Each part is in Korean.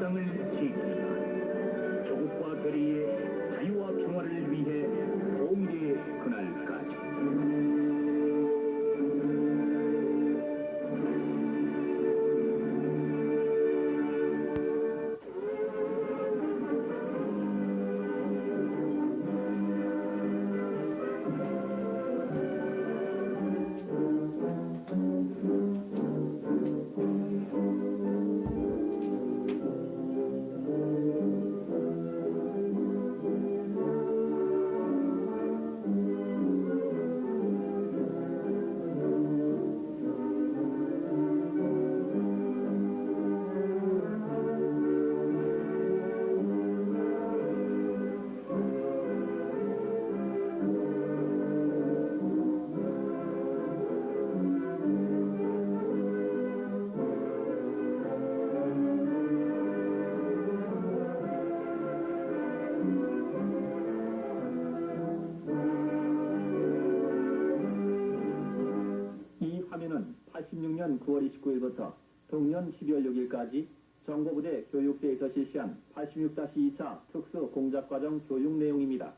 땅을 지키다. 조국과 거리의 자유와 평화를 위해 공개의 그날 86년 9월 29일부터 동년 12월 6일까지 정보부대 교육대에서 실시한 86-2차 특수 공작과정 교육 내용입니다.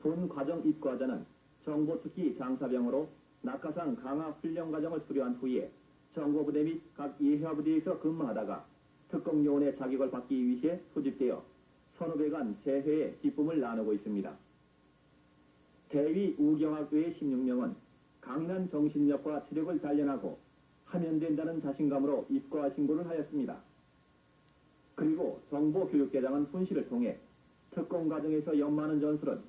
본 과정 입과자는 정보특기 장사병으로 낙하산 강화 훈련 과정을 수료한 후에 정보부대 및 각 예하부대에서 근무하다가 특공요원의 자격을 받기 위해 소집되어 선후배 간 재회의 기쁨을 나누고 있습니다. 대위 우경학교의 16명은 강인한 정신력과 체력을 단련하고 하면 된다는 자신감으로 입과 신고를 하였습니다. 그리고 정보교육대장은 훈시를 통해 특공 과정에서 연마하는 전술은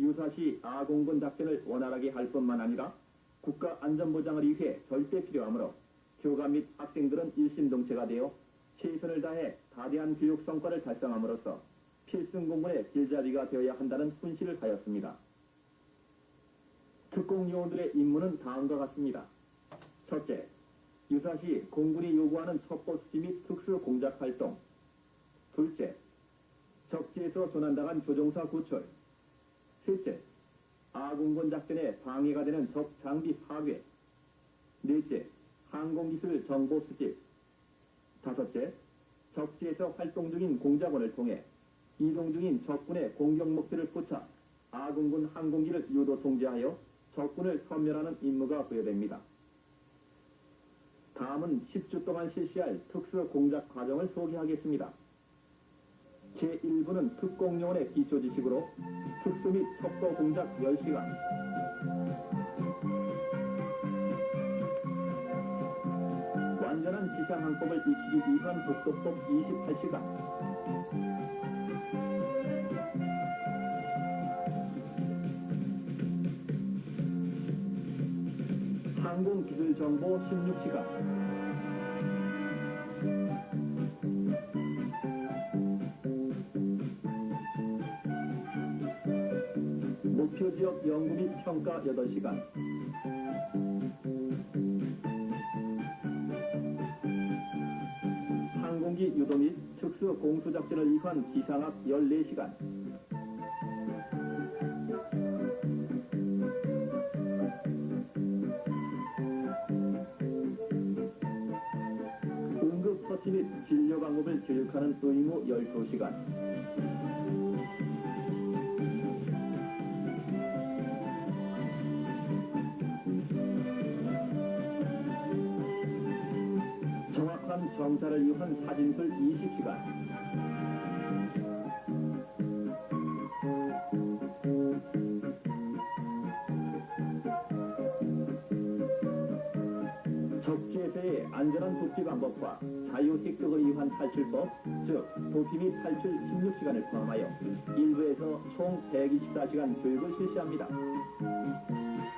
유사시 아공군 작전을 원활하게 할 뿐만 아니라 국가 안전보장을 위해 절대 필요하므로 교관 및 학생들은 일심동체가 되어 최선을 다해 다대한 교육 성과를 달성함으로써 필승 공군의 길잡이가 되어야 한다는 훈시를 하였습니다. 특공 요원들의 임무는 다음과 같습니다. 첫째, 유사시 공군이 요구하는 첩보 수집 및 특수 공작 활동. 둘째, 적지에서 조난당한 조종사 구출. 셋째, 아공군 작전에 방해가 되는 적 장비 파괴. 넷째, 항공기술 정보 수집. 다섯째, 적지에서 활동 중인 공작원을 통해 이동 중인 적군의 공격 목표를 포착, 아공군 항공기를 유도 통제하여 적군을 섬멸하는 임무가 부여됩니다. 다음은 10주 동안 실시할 특수 공작 과정을 소개하겠습니다. 제1부는 특공요원의 기초 지식으로 특수 및 첩보 공작 10시간, 완전한 지상항법을 익히기 위한 독도법 28시간, 항공기술정보 16시간, 목표지역 연구 및 평가 8시간, 항공기 유도 및 특수 공수작전을 위한 기상학 14시간, 교육하는 의무 12시간, 정확한 정찰을 위한 사진술 20시간, 적지에서의 안전한 복귀 방법과 자유 획득을 위한 탈출법, 즉 도피 및 탈출 16시간을 포함하여 일부에서 총 124시간 교육을 실시합니다.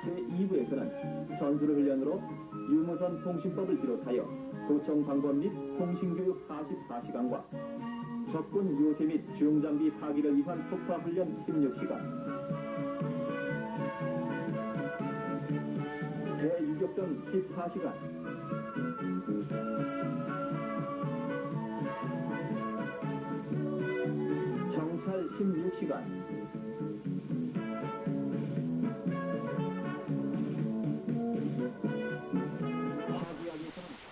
제2부에서는 전술 훈련으로 유무선 통신법을 비롯하여 도청 방법 및 통신교육 44시간과 적군 요새 및 중장비 파기를 위한 폭파 훈련 16시간 대유격전 14시간 정찰 16시간